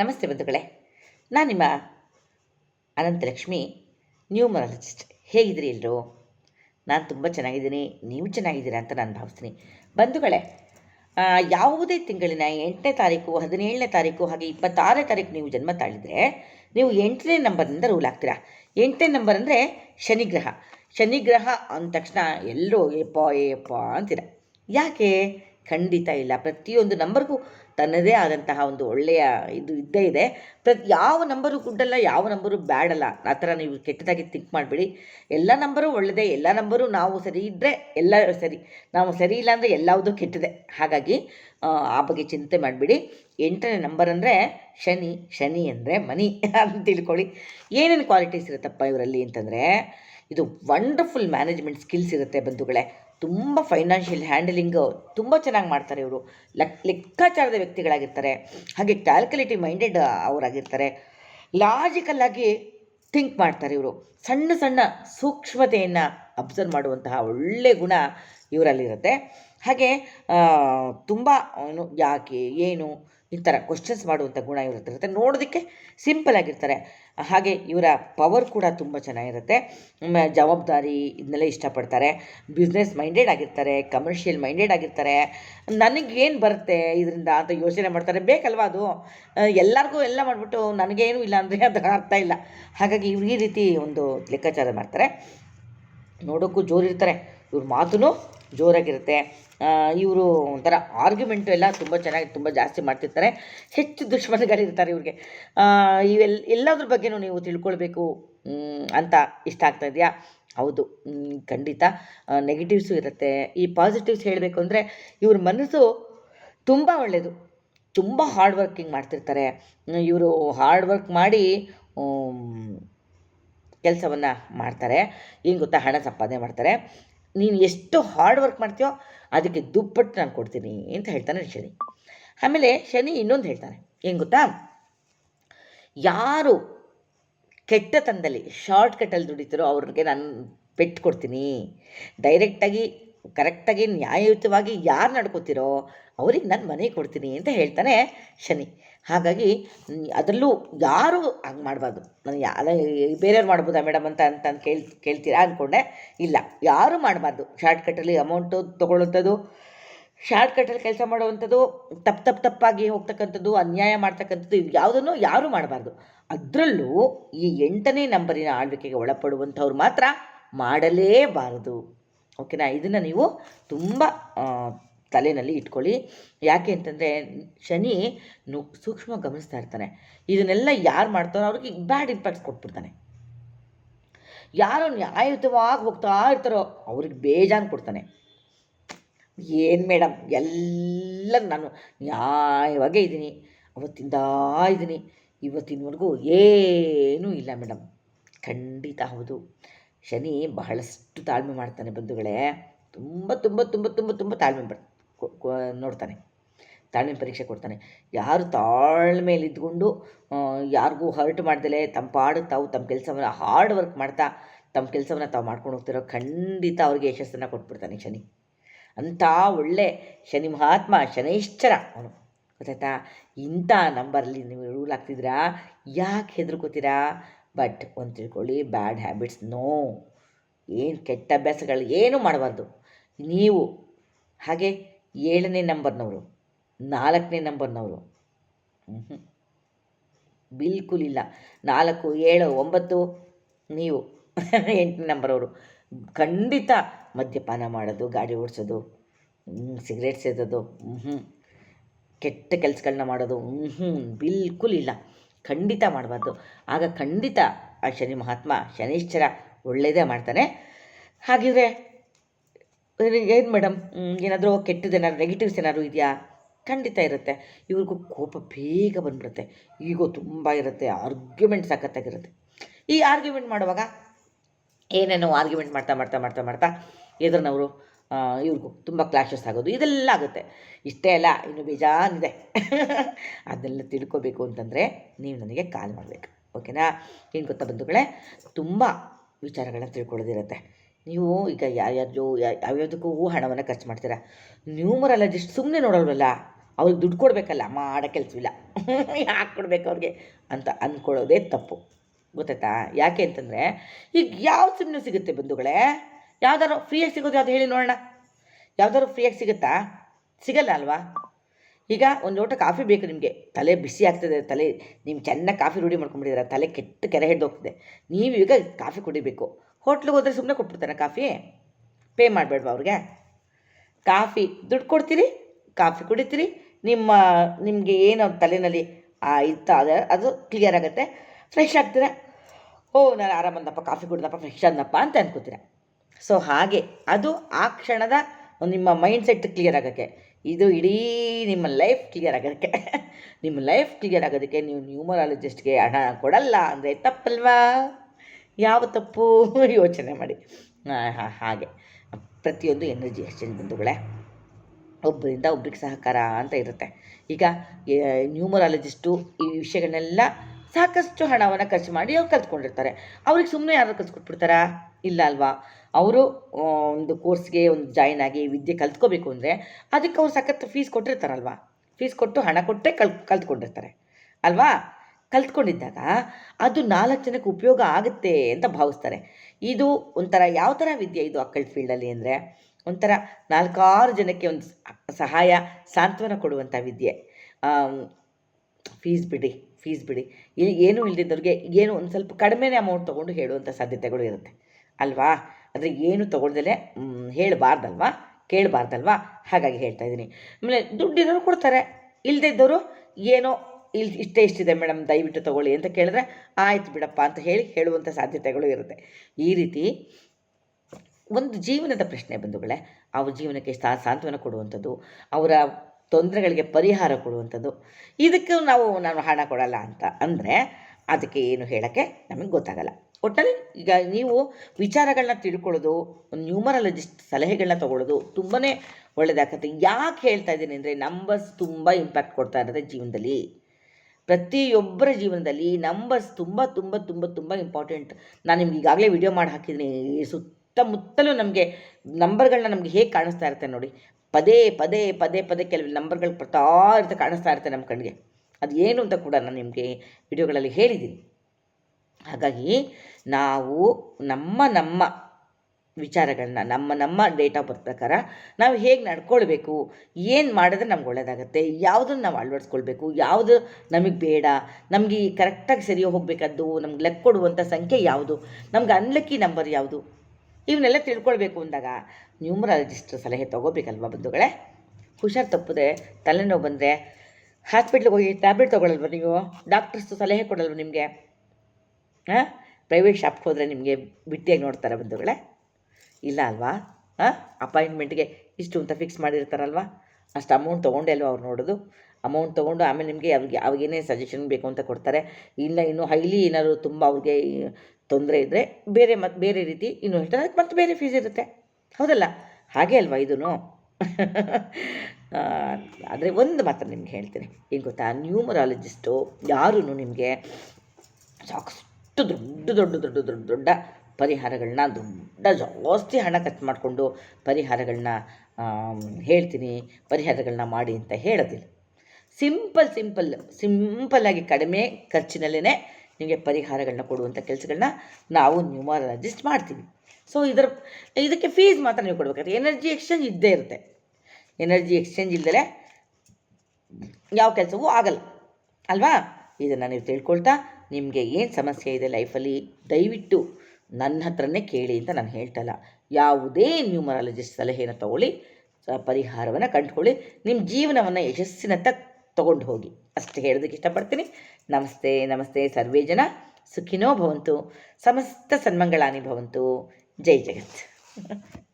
ನಮಸ್ತೆ ಬಂಧುಗಳೇ. ನಾನು ನಿಮ್ಮ ಅನಂತಲಕ್ಷ್ಮಿ ನ್ಯೂಮರಾಲಜಿಸ್ಟ್ ಹೇಗಿದ್ದೀರಿ ಎಲ್ಲರೂ ನಾನು ತುಂಬ ಚೆನ್ನಾಗಿದ್ದೀನಿ. ನೀವು ಚೆನ್ನಾಗಿದ್ದೀರಾ ಅಂತ ನಾನು ಭಾವಿಸ್ತೀನಿ. ಬಂಧುಗಳೇ ಯಾವುದೇ ತಿಂಗಳಿನ ಎಂಟನೇ ತಾರೀಕು, ಹದಿನೇಳನೇ ತಾರೀಕು, ಹಾಗೆ ಇಪ್ಪತ್ತಾರನೇ ತಾರೀಕು ನೀವು ಜನ್ಮ ತಾಳಿದರೆ, ನೀವು ಎಂಟನೇ ನಂಬರ್ನಿಂದ ರೂಲ್ ಆಗ್ತೀರಾ ಎಂಟನೇ ನಂಬರ್ ಅಂದರೆ ಶನಿಗ್ರಹ. ಶನಿಗ್ರಹ ಅಂದ ತಕ್ಷಣ ಎಲ್ಲರೂ ಏಪ್ಪ ಏಪ್ಪ ಅಂತೀರ? ಯಾಕೆ? ಖಂಡಿತ ಇಲ್ಲ. ಪ್ರತಿಯೊಂದು ನಂಬರ್ಗೂ ತನ್ನದೇ ಆದಂತಹ ಒಂದು ಒಳ್ಳೆಯ ಇದು ಇದ್ದೇ ಇದೆ. ಪ್ರತಿ ಯಾವ ನಂಬರು ಗುಡ್ಡಲ್ಲ, ಯಾವ ನಂಬರು ಬ್ಯಾಡಲ್ಲ. ಆ ಥರ ನೀವು ಕೆಟ್ಟದಾಗಿ ಥಿಂಕ್ ಮಾಡಬೇಡಿ. ಎಲ್ಲ ನಂಬರು ಒಳ್ಳೆಯದೇ ಎಲ್ಲ ನಂಬರು ನಾವು ಸರಿ ಇದ್ದರೆ ಎಲ್ಲ ಸರಿ. ನಾವು ಸರಿ ಇಲ್ಲ ಅಂದರೆ ಎಲ್ಲವುದು ಕೆಟ್ಟದೆ. ಹಾಗಾಗಿ, ಆ ಬಗ್ಗೆ ಚಿಂತೆ ಮಾಡಬೇಡಿ. ಎಂಟನೇ ನಂಬರ್ ಅಂದರೆ ಶನಿ ಶನಿ ಅಂದರೆ ಮನಿ ಅಂತ ತಿಳ್ಕೊಳ್ಳಿ. ಏನೇನು ಕ್ವಾಲಿಟೀಸ್ ಇರುತ್ತಪ್ಪ ಇವರಲ್ಲಿ ಅಂತಂದರೆ ಇದು ವಂಡರ್ಫುಲ್ ಮ್ಯಾನೇಜ್ಮೆಂಟ್ ಸ್ಕಿಲ್ಸ್ ಇರುತ್ತೆ ಬಂಧುಗಳೇ. ತುಂಬ ಫೈನಾನ್ಷಿಯಲ್ ಹ್ಯಾಂಡಲಿಂಗು ತುಂಬ ಚೆನ್ನಾಗಿ ಮಾಡ್ತಾರೆ ಇವರು. ಲೆಕ್, ಲೆಕ್ಕಾಚಾರದ ವ್ಯಕ್ತಿಗಳಾಗಿರ್ತಾರೆ. ಹಾಗೆ ಕ್ಯಾಲ್ಕುಲೇಟಿವ್ ಮೈಂಡೆಡ್ ಅವರಾಗಿರ್ತಾರೆ. ಲಾಜಿಕಲ್ಲಾಗಿ ಥಿಂಕ್ ಮಾಡ್ತಾರೆ ಇವರು. ಸಣ್ಣ ಸಣ್ಣ ಸೂಕ್ಷ್ಮತೆಯನ್ನು ಅಬ್ಸರ್ವ್ ಮಾಡುವಂತಹ ಒಳ್ಳೆಯ ಗುಣ ಇವರಲ್ಲಿರುತ್ತೆ. ಹಾಗೆ ತುಂಬ, ಏನು, ಯಾಕೆ, ಏನು, ಈ ಥರ ಕ್ವಶನ್ಸ್ ಮಾಡುವಂಥ ಗುಣ ಇರುತ್ತೆ ನೋಡೋದಕ್ಕೆ ಸಿಂಪಲ್ ಆಗಿರ್ತಾರೆ. ಹಾಗೆ ಇವರ ಪವರ್ ಕೂಡ ತುಂಬ ಚೆನ್ನಾಗಿರುತ್ತೆ. ಜವಾಬ್ದಾರಿ ಇದನ್ನೆಲ್ಲ ಇಷ್ಟಪಡ್ತಾರೆ. ಬಿಸ್ನೆಸ್ ಮೈಂಡೆಡ್ ಆಗಿರ್ತಾರೆ ಕಮರ್ಷಿಯಲ್ ಮೈಂಡೆಡ್ ಆಗಿರ್ತಾರೆ. ನನಗೇನು ಬರುತ್ತೆ ಇದರಿಂದ ಅಂತ ಯೋಚನೆ ಮಾಡ್ತಾರೆ. ಬೇಕಲ್ವಾ ಅದು? ಎಲ್ಲರಿಗೂ ಎಲ್ಲ ಮಾಡಿಬಿಟ್ಟು ನನಗೇನು ಇಲ್ಲ ಅಂದರೆ ಅದು ಅರ್ಥ ಇಲ್ಲ. ಹಾಗಾಗಿ ಇವ್ರು ಈ ರೀತಿ ಒಂದು ಲೆಕ್ಕಾಚಾರ ಮಾಡ್ತಾರೆ. ನೋಡೋಕ್ಕೂ ಜೋರಿರ್ತಾರೆ. ಇವ್ರ ಮಾತು ಜೋರಾಗಿರುತ್ತೆ. ಇವರು ಒಂಥರ ಆರ್ಗ್ಯುಮೆಂಟು ಎಲ್ಲ ತುಂಬ ಚೆನ್ನಾಗಿ ತುಂಬ ಜಾಸ್ತಿ ಮಾಡ್ತಿರ್ತಾರೆ. ಹೆಚ್ಚು ದುಶ್ಮನಗಳಿರ್ತಾರೆ ಇವ್ರಿಗೆ. ಇವೆಲ್ಲ ಎಲ್ಲದ್ರ ಬಗ್ಗೆನೂ ನೀವು ತಿಳ್ಕೊಳ್ಬೇಕು ಅಂತ ಇಷ್ಟ ಆಗ್ತಾ ಇದೆಯಾ? ಹೌದು ಖಂಡಿತ. ನೆಗೆಟಿವ್ಸು ಇರುತ್ತೆ. ಈ ಪಾಸಿಟಿವ್ಸ್ ಹೇಳಬೇಕು ಅಂದರೆ ಇವ್ರ ಮನಸ್ಸು ತುಂಬ ಒಳ್ಳೆಯದು ತುಂಬ ಹಾರ್ಡ್ ವರ್ಕಿಂಗ್ ಮಾಡ್ತಿರ್ತಾರೆ. ಇವರು ಹಾರ್ಡ್ ವರ್ಕ್ ಮಾಡಿ ಕೆಲಸವನ್ನು ಮಾಡ್ತಾರೆ. ಏನು ಗೊತ್ತಾ? ಹಣ ಸಂಪಾದನೆ ಮಾಡ್ತಾರೆ. ನೀನು ಎಷ್ಟು ಹಾರ್ಡ್ ವರ್ಕ್ ಮಾಡ್ತೀಯೋ ಅದಕ್ಕೆ ದುಪ್ಪಟ್ಟು ನಾನು ಕೊಡ್ತೀನಿ ಅಂತ ಹೇಳ್ತಾನೆ ಶನಿ. ಆಮೇಲೆ ಶನಿ ಇನ್ನೊಂದು ಹೇಳ್ತಾನೆ, ಏನು ಗೊತ್ತಾ? ಯಾರು ಕೆಟ್ಟತನದಲ್ಲಿ ಶಾರ್ಟ್ ಕಟ್ಟಲ್ಲಿ ದುಡಿತಾರೋ ಅವ್ರಿಗೆ ನಾನು ಪೆಟ್ಟು ಕೊಡ್ತೀನಿ. ಡೈರೆಕ್ಟಾಗಿ ಕರೆಕ್ಟಾಗಿ ನ್ಯಾಯಯುತವಾಗಿ ಯಾರು ನಡ್ಕೋತಿರೋ ಅವ್ರಿಗೆ ನಾನು ಮನೆ ಕೊಡ್ತೀನಿ ಅಂತ ಹೇಳ್ತಾನೆ ಶನಿ. ಹಾಗಾಗಿ ಅದರಲ್ಲೂ ಯಾರು ಹಂಗೆ ಮಾಡಬಾರ್ದು. ನಾನು ಯಾರು ಬೇರೆಯವ್ರು ಮಾಡ್ಬೋದಾ ಮೇಡಮ್ ಅಂತ ಅಂತ ಕೇಳ್, ಕೇಳ್ತೀರಾ ಅಂದ್ಕೊಂಡೆ ಇಲ್ಲ, ಯಾರು ಮಾಡಬಾರ್ದು. ಶಾರ್ಟ್ ಕಟ್ಟಲ್ಲಿ ಅಮೌಂಟು ತೊಗೊಳ್ಳೋಂಥದ್ದು ಶಾರ್ಟ್ ಕಟ್ಟಲ್ಲಿ ಕೆಲಸ ಮಾಡುವಂಥದ್ದು, ತಪ್ಪು ತಪ್ಪು, ತಪ್ಪಾಗಿ ಹೋಗ್ತಕ್ಕಂಥದ್ದು, ಅನ್ಯಾಯ ಮಾಡ್ತಕ್ಕಂಥದ್ದು ಯಾವುದನ್ನು ಯಾರೂ ಮಾಡಬಾರ್ದು. ಅದರಲ್ಲೂ ಈ ಎಂಟನೇ ನಂಬರಿನ ಆಳ್ವಿಕೆಗೆ ಒಳಪಡುವಂಥವ್ರು ಮಾತ್ರ ಮಾಡಲೇಬಾರದು. ಓಕೆನಾ? ಇದನ್ನು ನೀವು ತುಂಬ ತಲೆಯಲ್ಲಿ ಇಟ್ಕೊಳ್ಳಿ. ಯಾಕೆ ಅಂತಂದರೆ ಶನಿ ಸೂಕ್ಷ್ಮ ಗಮನಿಸ್ತಾ ಇರ್ತಾನೆ. ಇದನ್ನೆಲ್ಲ ಯಾರು ಮಾಡ್ತಾರೋ ಅವ್ರಿಗೆ ಬ್ಯಾಡ್ ಇಂಪ್ಯಾಕ್ಟ್ಸ್ ಕೊಟ್ಬಿಡ್ತಾನೆ. ಯಾರು ನ್ಯಾಯಯುತವಾಗಿ ಹೋಗ್ತಾ ಇರ್ತಾರೋ ಅವ್ರಿಗೆ ಬೇಜಾನ್ ಕೊಡ್ತಾನೆ. ಏನು ಮೇಡಮ್ ಎಲ್ಲ ನಾನು ನ್ಯಾಯವಾಗೇ ಇದ್ದೀನಿ. ಅವತ್ತಿಂದ ಇದ್ದೀನಿ. ಇವತ್ತಿನವರೆಗೂ ಏನೂ ಇಲ್ಲ ಮೇಡಮ್ ಖಂಡಿತ ಹೌದು. ಶನಿ ಬಹಳಷ್ಟು ತಾಳ್ಮೆ ಮಾಡ್ತಾನೆ ಬಂಧುಗಳೇ. ತುಂಬ ತುಂಬ ತುಂಬ ತುಂಬ ತುಂಬ ತಾಳ್ಮೆ ಬರ್ ಕೊ- ಕೊ- ನೋಡ್ತಾನೆ. ತಾಳ್ಮೆ ಪರೀಕ್ಷೆ ಕೊಡ್ತಾನೆ. ಯಾರು ತಾಳ್ಮೇಲೆ ಇದ್ಕೊಂಡು ಯಾರಿಗೂ ಹರ್ಟ್ ಮಾಡ್ದಲೇ ತಮ್ಮ ಪಾಡು ತಾವು ತಮ್ಮ ಕೆಲಸವನ್ನು ಹಾರ್ಡ್ ವರ್ಕ್ ಮಾಡ್ತಾ ತಮ್ಮ ಕೆಲಸವನ್ನು ತಾವು ಮಾಡ್ಕೊಂಡು ಹೋಗ್ತಿರೋ ಖಂಡಿತ ಅವ್ರಿಗೆ ಯಶಸ್ಸನ್ನು ಕೊಟ್ಬಿಡ್ತಾನೆ ಶನಿ. ಅಂಥ ಒಳ್ಳೆ ಶನಿ ಮಹಾತ್ಮ, ಶನೈಶ್ಚರ ಅವನು. ಗೊತ್ತಾಯ್ತಾ? ಇಂಥ ನಂಬರಲ್ಲಿ ನೀವು ರೂಲ್ ಆಗ್ತಿದ್ದೀರಾ ಯಾಕೆ ಹೆದರ್ಕೋತೀರಾ? ಬಟ್ ಒಂದು ತಿಳ್ಕೊಳ್ಳಿ ಬ್ಯಾಡ್ ಹ್ಯಾಬಿಟ್ಸ್ ನೋ ಏನು ಕೆಟ್ಟ ಅಭ್ಯಾಸಗಳು ಏನೂ ಮಾಡಬಾರ್ದು. ನೀವು ಹಾಗೆ ಏಳನೇ ನಂಬರ್ನವರು, ನಾಲ್ಕನೇ ನಂಬರ್ನವರು. ಬಿಲ್ಕುಲ್ ಇಲ್ಲ. ನಾಲ್ಕು, ಏಳು, ಒಂಬತ್ತು, ನೀವು ಎಂಟನೇ ನಂಬರವರು. ಖಂಡಿತ ಮದ್ಯಪಾನ ಮಾಡೋದು, ಗಾಡಿ ಓಡಿಸೋದು ಸಿಗರೇಟ್ ಸೇದೋದು ಹ್ಞೂ ಕೆಟ್ಟ ಕೆಲಸಗಳನ್ನ ಮಾಡೋದು ಹ್ಞೂ ಬಿಲ್ಕುಲ್ ಇಲ್ಲ. ಖಂಡಿತ ಮಾಡಬಾರ್ದು. ಆಗ ಖಂಡಿತ ಆ ಶನಿ ಮಹಾತ್ಮ, ಶನೀಶ್ಚರ ಒಳ್ಳೆಯದೇ ಮಾಡ್ತಾನೆ. ಹಾಗಿದ್ರೆ ಏನು ಮೇಡಮ್? ಏನಾದರೂ ಕೆಟ್ಟದೇನಾದ್ರು ನೆಗೆಟಿವ್ಸ್ ಏನಾದ್ರು ಇದೆಯಾ? ಖಂಡಿತ ಇರುತ್ತೆ. ಇವ್ರಿಗೂ ಕೋಪ ಬೇಗ ಬಂದ್ಬಿಡುತ್ತೆ. ಈಗೋ ತುಂಬ ಇರುತ್ತೆ. ಆರ್ಗ್ಯುಮೆಂಟ್ ಸಖತ್ತಾಗಿರುತ್ತೆ. ಈ ಆರ್ಗ್ಯುಮೆಂಟ್ ಮಾಡುವಾಗ ಏನೇನೋ ಆರ್ಗ್ಯುಮೆಂಟ್ ಮಾಡ್ತಾ ಮಾಡ್ತಾ ಮಾಡ್ತಾ ಮಾಡ್ತಾ ಎದುರಿನವರು ಇವ್ರಿಗೂ ತುಂಬ ಕ್ಲಾಶಸ್ ಆಗೋದು. ಇದೆಲ್ಲ ಆಗುತ್ತೆ. ಇಷ್ಟೇ ಅಲ್ಲ, ಇನ್ನು ಬೇಜಾನಿದೆ. ಅದನ್ನೆಲ್ಲ ತಿಳ್ಕೊಬೇಕು ಅಂತಂದರೆ ನೀವು ನನಗೆ ಕಾಲ್ ಮಾಡಬೇಕು. ಓಕೆನಾ ಏನು ಗೊತ್ತಾ ಬಂಧುಗಳೇ? ತುಂಬ ವಿಚಾರಗಳನ್ನ ತಿಳ್ಕೊಳ್ಳೋದಿರುತ್ತೆ. ನೀವು ಈಗ ಯಾರ್ಯಾರು ಯಾವ್ಯಾವುದಕ್ಕೂ ಹಣವನ್ನು ಖರ್ಚು ಮಾಡ್ತೀರಾ. ನ್ಯೂಮರಾಲಜಿಸ್ಟ್ ಸುಮ್ಮನೆ ನೋಡೋಲ್ವಲ್ಲ? ಅವ್ರಿಗೆ ದುಡ್ಡು ಕೊಡಬೇಕಲ್ಲ? ಮಾಡೋ ಕೆಲಸವಿಲ್ಲ ಯಾಕೆ ಕೊಡಬೇಕು ಅವ್ರಿಗೆ? ಅಂತ ಅಂದ್ಕೊಳ್ಳೋದೇ ತಪ್ಪು. ಗೊತ್ತಾಯ್ತಾ? ಯಾಕೆ ಅಂತಂದರೆ, ಈಗ ಯಾವ ಸುಮ್ಮನೆ ಸಿಗುತ್ತೆ ಬಂಧುಗಳೇ? ಯಾವ್ದಾರು ಫ್ರೀಯಾಗಿ ಸಿಗೋದು ಯಾವ್ದು ಹೇಳಿ ನೋಡೋಣ. ಯಾವ್ದಾದ್ರು ಫ್ರೀಯಾಗಿ ಸಿಗುತ್ತಾ? ಸಿಗಲ್ಲ ಅಲ್ವಾ? ಈಗ ಒಂದು ಲೋಟ ಕಾಫಿ ಬೇಕು ನಿಮಗೆ. ತಲೆ ಬಿಸಿ ಆಗ್ತದೆ, ತಲೆ ನೀವು ಚೆನ್ನಾಗಿ ಕಾಫಿ ರೂಢಿ ಮಾಡ್ಕೊಂಡ್ಬಿಟ್ಟಿದ್ದೀರ. ತಲೆ ಕೆಟ್ಟ ಕೆರೆ ಹಿಡ್ದೋಗ್ತದೆ. ನೀವು ಈಗ ಕಾಫಿ ಕುಡಿಬೇಕು. ಹೋಟ್ಲಿಗೆ ಹೋದರೆ ಸುಮ್ಮನೆ ಕೊಟ್ಬಿಡ್ತಾನೆ ಕಾಫಿ? ಪೇ ಮಾಡಬೇಡ್ವಾ ಅವ್ರಿಗೆ? ಕಾಫಿ, ದುಡ್ಡು ಕೊಡ್ತೀರಿ, ಕಾಫಿ ಕುಡಿತೀರಿ, ನಿಮ್ಮ, ನಿಮಗೆ ಏನು ತಲೆಯಲ್ಲಿ ಇತ್ತು ಅದು ಅದು ಕ್ಲಿಯರ್ ಆಗುತ್ತೆ. ಫ್ರೆಶ್ ಆಗ್ತೀರ? ಓ, ನಾನು ಆರಾಮಂದಪ್ಪ ಕಾಫಿ ಕುಡಿದಪ್ಪ ಫ್ರೆಶ್ ಆದನಪ್ಪ ಅಂತ ಅನ್ಕೋತೀರ? ಸೊ ಹಾಗೆ, ಅದು ಆ ಕ್ಷಣದ ನಿಮ್ಮ ಮೈಂಡ್ ಸೆಟ್ ಕ್ಲಿಯರ್ ಆಗೋಕ್ಕೆ. ಇದು ಇಡೀ ನಿಮ್ಮ ಲೈಫ್ ಕ್ಲಿಯರ್ ಆಗೋದಕ್ಕೆ ನಿಮ್ಮ ಲೈಫ್ ಕ್ಲಿಯರ್ ಆಗೋದಕ್ಕೆ ನೀವು ನ್ಯೂಮರಾಲಜಿಸ್ಟ್ಗೆ ಹಣ ಕೊಡಲ್ಲ ಅಂದರೆ ತಪ್ಪಲ್ವಾ? ಯಾವ ತಪ್ಪು ಯೋಚನೆ ಮಾಡಿ. ಹಾಗೆ. ಪ್ರತಿಯೊಂದು ಎನರ್ಜಿ ಎಕ್ಸ್ಚೇಂಜ್ ಬಂಧುಗಳೇ. ಒಬ್ಬರಿಂದ ಒಬ್ರಿಗೆ ಸಹಕಾರ ಅಂತ ಇರುತ್ತೆ. ಈಗ ನ್ಯೂಮರಾಲಜಿಸ್ಟು ಈ ವಿಷಯಗಳನ್ನೆಲ್ಲ ಸಾಕಷ್ಟು ಹಣವನ್ನು ಖರ್ಚು ಮಾಡಿ ಅವ್ರು ಕಲ್ತ್ಕೊಂಡಿರ್ತಾರೆ. ಅವ್ರಿಗೆ ಸುಮ್ಮನೆ ಯಾರು ಕಲ್ಸ್ಕೊಟ್ಬಿಡ್ತಾರಾ ಇಲ್ಲ ಅಲ್ವಾ? ಅವರು ಒಂದು ಕೋರ್ಸ್ಗೆ ಒಂದು ಜಾಯಿನ್ ಆಗಿ ವಿದ್ಯೆ ಕಲ್ತ್ಕೋಬೇಕು ಅಂದರೆ ಅದಕ್ಕೆ ಅವ್ರು ಸಖತ್ತು ಫೀಸ್ ಕೊಟ್ಟಿರ್ತಾರಲ್ವಾ? ಫೀಸ್ ಕೊಟ್ಟು ಹಣ ಕೊಟ್ಟರೆ ಕಲ್, ಕಲ್ತ್ಕೊಂಡಿರ್ತಾರೆ. ಅಲ್ವಾ? ಕಲ್ತ್ಕೊಂಡಿದ್ದಾಗ ಅದು ನಾಲ್ಕು ಜನಕ್ಕೆ ಉಪಯೋಗ ಆಗುತ್ತೆ ಅಂತ ಭಾವಿಸ್ತಾರೆ. ಇದು ಒಂಥರ ಯಾವ ಥರ ವಿದ್ಯೆ ಇದು ಅಕ್ಕಳ ಫೀಲ್ಡಲ್ಲಿ ಅಂದರೆ ಒಂಥರ ನಾಲ್ಕಾರು ಜನಕ್ಕೆ ಒಂದು ಸಹಾಯ, ಸಾಂತ್ವನ ಕೊಡುವಂಥ ವಿದ್ಯೆ. ಫೀಸ್ ಬಿಡಿ ಫೀಸ್ ಬಿಡಿ. ಇಲ್ಲಿ ಏನೂ ಇಲ್ಲದಿದ್ದವ್ರಿಗೆ ಏನು ಒಂದು ಸ್ವಲ್ಪ ಕಡಿಮೆನೇ ಅಮೌಂಟ್ ತೊಗೊಂಡು ಹೇಳುವಂಥ ಸಾಧ್ಯತೆಗಳು ಇರುತ್ತೆ. ಅಲ್ವಾ? ಆದರೆ ಏನು ತೊಗೊಳ್ದಲೇ ಹೇಳಬಾರ್ದಲ್ವಾ? ಕೇಳಬಾರ್ದಲ್ವಾ? ಹಾಗಾಗಿ ಹೇಳ್ತಾ ಇದ್ದೀನಿ. ಆಮೇಲೆ ದುಡ್ಡಿರೋರು ಕೊಡ್ತಾರೆ. ಇಲ್ಲದೇ ಇದ್ದವರು ಏನೋ ಇಲ್ಲಿ ಇಷ್ಟೇ ಇಷ್ಟಿದೆ ಮೇಡಮ್ ದಯವಿಟ್ಟು ತಗೊಳ್ಳಿ ಅಂತ ಕೇಳಿದ್ರೆ ಆಯ್ತು ಬಿಡಪ್ಪ ಅಂತ ಹೇಳಿ ಹೇಳುವಂಥ ಸಾಧ್ಯತೆಗಳು ಇರುತ್ತೆ. ಈ ರೀತಿ ಒಂದು ಜೀವನದ ಪ್ರಶ್ನೆ ಬಂಧುಗಳೇ ಅವ್ರ ಜೀವನಕ್ಕೆ ಸಾಂತ್ವನ ಕೊಡುವಂಥದ್ದು, ಅವರ ತೊಂದರೆಗಳಿಗೆ ಪರಿಹಾರ ಕೊಡುವಂಥದ್ದು, ಇದಕ್ಕೆ ನಾವು, ನಾನು ಹಣ ಕೊಡಲ್ಲ ಅಂತ ಅಂದರೆ ಅದಕ್ಕೆ ಏನು ಹೇಳೋಕ್ಕೆ ನಮಗೆ ಗೊತ್ತಾಗಲ್ಲ. ಒಟ್ಟಲ್ಲಿ ಈಗ ನೀವು ವಿಚಾರಗಳನ್ನ ತಿಳ್ಕೊಳ್ಳೋದು ಒಂದು ನ್ಯೂಮರಾಲಜಿಸ್ಟ್ ಸಲಹೆಗಳನ್ನ ತೊಗೊಳ್ಳೋದು ತುಂಬಾ ಒಳ್ಳೆಯದಾಗತ್ತೆ ಯಾಕೆ ಹೇಳ್ತಾ ಇದ್ದೀನಿ ಅಂದರೆ ನಂಬರ್ಸ್ ತುಂಬ ಇಂಪ್ಯಾಕ್ಟ್ ಕೊಡ್ತಾ ಇರುತ್ತೆ ಜೀವನದಲ್ಲಿ. ಪ್ರತಿಯೊಬ್ಬರ ಜೀವನದಲ್ಲಿ ನಂಬರ್ಸ್ ತುಂಬ ತುಂಬ ತುಂಬ ತುಂಬ ಇಂಪಾರ್ಟೆಂಟ್ ನಾನು ನಿಮ್ಗೆ ಈಗಾಗಲೇ ವಿಡಿಯೋ ಮಾಡಿ ಹಾಕಿದ್ದೀನಿ. ಸುತ್ತಮುತ್ತಲೂ ನಮಗೆ ನಂಬರ್ಗಳನ್ನ ನಮಗೆ ಹೇಗೆ ಕಾಣಿಸ್ತಾ ಇರುತ್ತೆ ನೋಡಿ. ಪದೇ ಪದೇ ಪದೇ ಪದೇ ಕೆಲವು ನಂಬರ್ಗಳು ಬರ್ತಾ ಇರುತ್ತೆ, ಕಾಣಿಸ್ತಾ ಇರುತ್ತೆ ನಮ್ಮ ಕಣ್ಣಿಗೆ ಅದು ಏನು ಅಂತ ಕೂಡ ನಾನು ನಿಮಗೆ ವಿಡಿಯೋಗಳಲ್ಲಿ ಹೇಳಿದ್ದೀನಿ. ಹಾಗಾಗಿ ನಾವು ನಮ್ಮ ನಮ್ಮ ವಿಚಾರಗಳನ್ನ, ನಮ್ಮ ನಮ್ಮ ಡೇಟ್ ಆಫ್ ಬರ್ತ್ ಪ್ರಕಾರ ನಾವು ಹೇಗೆ ನಡ್ಕೊಳ್ಬೇಕು, ಏನು ಮಾಡಿದ್ರೆ ನಮ್ಗೆ ಒಳ್ಳೆಯದಾಗತ್ತೆ ಯಾವುದನ್ನು ನಾವು ಅಳವಡಿಸ್ಕೊಳ್ಬೇಕು, ಯಾವುದು ನಮಗೆ ಬೇಡ, ನಮಗೆ ಕರೆಕ್ಟಾಗಿ ಸರಿ ಹೋಗಬೇಕಾದ್ದು, ನಮ್ಗೆ ಲೆಕ್ಕ ಕೊಡುವಂಥ ಸಂಖ್ಯೆ ಯಾವುದು, ನಮ್ಗೆ ಅನ್ಲಕ್ಕಿ ನಂಬರ್ ಯಾವುದು ಇವನ್ನೆಲ್ಲ ತಿಳ್ಕೊಳ್ಬೇಕು ಅಂದಾಗ ನ್ಯೂಮರಾಲಜಿಸ್ಟ್ ಸಲಹೆ ತೊಗೋಬೇಕಲ್ವ ಬಂಧುಗಳೇ? ಹುಷಾರು ತಪ್ಪದೆ ತಲೆನೋವು ಬಂದರೆ ಹಾಸ್ಪಿಟ್ಲಿಗೆ ಹೋಗಿ ಟ್ಯಾಬ್ಲೆಟ್ ತೊಗೊಳಲ್ವ ನೀವು? ಡಾಕ್ಟರ್ಸ್ ಸಲಹೆ ಕೊಡಲ್ವ ನಿಮಗೆ? ಹಾಂ? ಪ್ರೈವೇಟ್ ಶಾಪ್ಗೆ ಹೋದರೆ ನಿಮಗೆ ಬಿಟ್ಟಿಯಾಗಿ ನೋಡ್ತಾರೆ ಬಂಧುಗಳೇ? ಇಲ್ಲ ಅಲ್ವಾ? ಹಾಂ? ಅಪಾಯಿಂಟ್ಮೆಂಟ್ಗೆ ಇಷ್ಟು ಅಂತ ಫಿಕ್ಸ್ ಮಾಡಿರ್ತಾರಲ್ವಾ? ಅಷ್ಟು ಅಮೌಂಟ್ ತೊಗೊಂಡೆ ಅಲ್ವಾ ಅವ್ರು ನೋಡೋದು? ಅಮೌಂಟ್ ತೊಗೊಂಡು ಆಮೇಲೆ ನಿಮಗೆ ಅವ್ರಿಗೆ ಅವ್ರಿಗೇನೇ ಸಜೆಷನ್ ಬೇಕು ಅಂತ ಕೊಡ್ತಾರೆ. ಇಲ್ಲ, ಇನ್ನೂ ಹೈಲಿ ಏನಾದರೂ ತುಂಬ ಅವ್ರಿಗೆ ತೊಂದರೆ ಇದ್ದರೆ ಬೇರೆ ಮತ್ತು ಬೇರೆ ರೀತಿ ಇನ್ನೂ ಹೇಳ್ತಾರೆ. ಅದಕ್ಕೆ ಮತ್ತೆ ಬೇರೆ ಫೀಸ್ ಇರುತ್ತೆ. ಹೌದಲ್ಲ? ಹಾಗೆ ಅಲ್ವಾ ಇದೂ ಆದರೆ ಒಂದು ಮಾತ್ರ ನಿಮ್ಗೆ ಹೇಳ್ತೀನಿ. ಏನು ಗೊತ್ತಾ? ನ್ಯೂಮರಾಲಜಿಸ್ಟು ಯಾರೂ ನಿಮಗೆ ಸಾಕಷ್ಟು ದೊಡ್ಡ ದೊಡ್ಡ ದೊಡ್ಡ ದೊಡ್ಡ ದೊಡ್ಡ ಪರಿಹಾರಗಳನ್ನ ದೊಡ್ಡ ಜಾಸ್ತಿ ಹಣ ಖರ್ಚು ಮಾಡಿಕೊಂಡು ಪರಿಹಾರಗಳನ್ನ ಹೇಳ್ತೀನಿ, ಪರಿಹಾರಗಳನ್ನ ಮಾಡಿ ಅಂತ ಹೇಳೋದಿಲ್ಲ. ಸಿಂಪಲ್ ಸಿಂಪಲ್ ಸಿಂಪಲ್ಲಾಗಿ ಕಡಿಮೆ ಖರ್ಚಿನಲ್ಲೇ ನಿಮಗೆ ಪರಿಹಾರಗಳನ್ನ ಕೊಡುವಂಥ ಕೆಲಸಗಳನ್ನ ನಾವು ನ್ಯೂಮರಾಲಜಿಸ್ಟ್ ಮಾಡ್ತೀವಿ. ಸೊ ಇದರ, ಇದಕ್ಕೆ ಫೀಸ್ ಮಾತ್ರ ನೀವು ಕೊಡಬೇಕಾದ್ರೆ ಎನರ್ಜಿ ಎಕ್ಸ್ಚೇಂಜ್ ಇದ್ದೇ ಇರುತ್ತೆ. ಎನರ್ಜಿ ಎಕ್ಸ್ಚೇಂಜ್ ಇಲ್ಲದೆ ಯಾವ ಕೆಲಸವೂ ಆಗಲ್ಲ. ಅಲ್ವಾ? ಇದನ್ನು ನೀವು ತಿಳ್ಕೊಳ್ತಾ ನಿಮಗೆ ಏನು ಸಮಸ್ಯೆ ಇದೆ ಲೈಫಲ್ಲಿ ದಯವಿಟ್ಟು ನನ್ನ ಹತ್ರನೇ ಕೇಳಿ ಅಂತ ನಾನು ಹೇಳ್ತಲ್ಲ ಯಾವುದೇ ನ್ಯೂಮರಾಲಜಿಸ್ಟ್ ಸಲಹೆಯನ್ನು ತಗೊಳ್ಳಿ ಪರಿಹಾರವನ್ನು ಕಂಡುಕೊಳ್ಳಿ ನಿಮ್ಮ ಜೀವನವನ್ನು ಯಶಸ್ಸಿನತ್ತ ತಗೊಂಡು ಹೋಗಿ. ಅಷ್ಟು ಹೇಳೋದಕ್ಕೆ ಇಷ್ಟಪಡ್ತೀನಿ. ನಮಸ್ತೆ ನಮಸ್ತೆ ಸರ್ವೇ ಜನ. ಸುಖಿನೋ ಭವಂತು. ಸಮಸ್ತ ಸನ್ಮಂಗಳಾನಿ ಭವಂತು. ಜೈ ಜಗತ್.